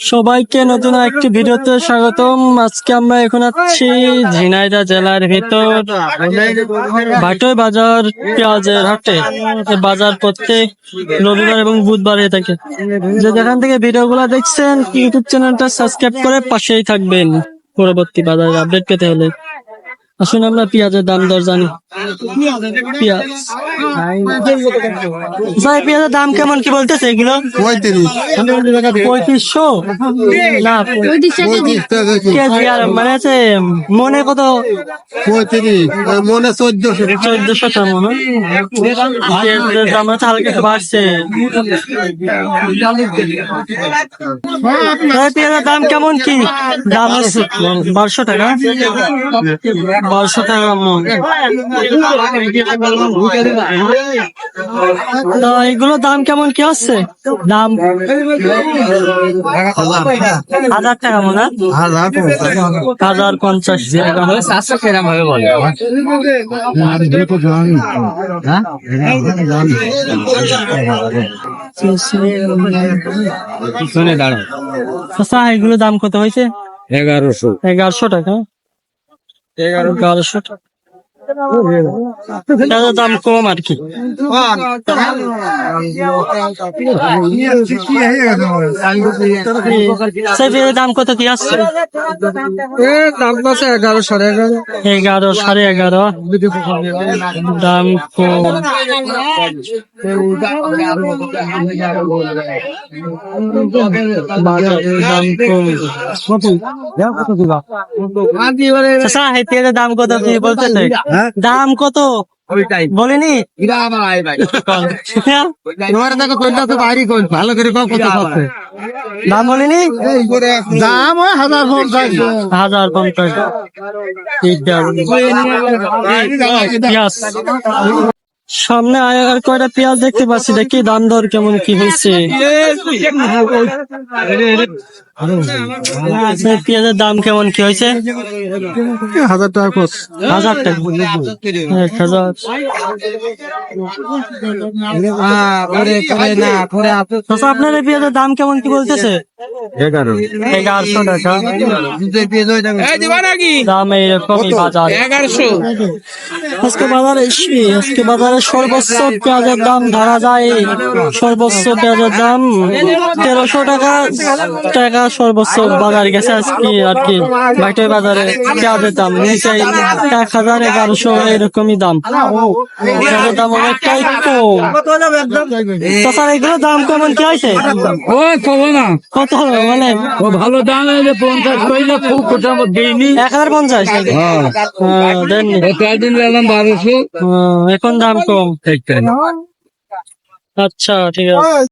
সবাইকে নতুন একটি ভিডিওতে স্বাগতম। আজকে আমরা এখন আছি ঝিনাইদা জেলার ভিতর ভাটোই বাজার পেঁয়াজের হাটে। বাজার প্রত্যেক রবিবার এবং বুধবার হয়ে থাকে। যে যেখান থেকে ভিডিওগুলো দেখছেন, ইউটিউব চ্যানেলটা সাবস্ক্রাইব করে পাশেই থাকবেন। পরবর্তী বাজারের আপডেট পেতে হলে আসুন আমরা পেঁয়াজের দাম দর জানি। পেঁয়াজ ভাই পেঁয়াজের দাম কেমন কি বলতেছে এগুলো? পঁয়ত্রিশ। পঁয়ত্রিশশো? না টাকা মানে আছে মনে কত? পঁয়ত্রিশ মনে চোদ্দশো। চোদ্দশো তেমন পেঁয়াজের দাম আছে হালকা বাড়ছে। পেঁয়াজের দাম কেমন কি? দাম আছে বারোশো টাকা। তো এগুলো দাম কেমন কি হচ্ছে দাম হাজার টাকা মনে হাজার হাজার পঞ্চাশ। শুনে দাঁড়াও আচ্ছা এগুলো দাম কত হয়েছে? এগারোশো। এগারোশো টাকা। এগারোশো টাকা। পেঁয়াজের দাম কম আর কি দাম কত কি আসছে দাম আছে? এগারো সাড়ে এগারো এগারো সাড়ে এগারো দাম কম দাম দাম কত দাম কত? বলেনি? বাড়ি ভালো করে কম কত দাম বলেনি? দাম ওই হাজার পঞ্চাশ। হাজার পঞ্চাশ। সামনে আর কয়টা পেঁয়াজ দেখতে পাচ্ছি দেখি দাম দর কেমন কি হয়েছে পেঁয়াজের দাম কেমন কি হয়েছে হাজার টাকা হাজার টাকা এক হাজার আচ্ছা, আপনার এই পেঁয়াজের দাম কেমন কি বলতেছে এগারো। এগারোশো টাকা। দাম এইরকমই বাজার। আজকে বাজারে আজকে বাজারে সর্বোচ্চ পেঁয়াজের দাম ধরা যায়। সর্বোচ্চ পেঁয়াজের দাম তেরোশো টাকা। টাকা সর্বোচ্চ বাজার গেছে আজকে আর কি। বাজারে পেঁয়াজের দাম নিচে এক হাজার এগারোশো এরকমই দাম। পেঁয়াজের দাম অনেকটাই কম। তাছাড়া এগুলো দাম কেমন কি ও না। কত মানে ও ভালো দাম হলে পঞ্চাশ কইলে খুব কোথাও দিইনি। এক হাজার পঞ্চাশ হ্যাঁ। হ্যাঁ, কয়েকদিন বারোশো? হ্যাঁ, এখন দাম কম। ঠিক আচ্ছা ঠিক আছে।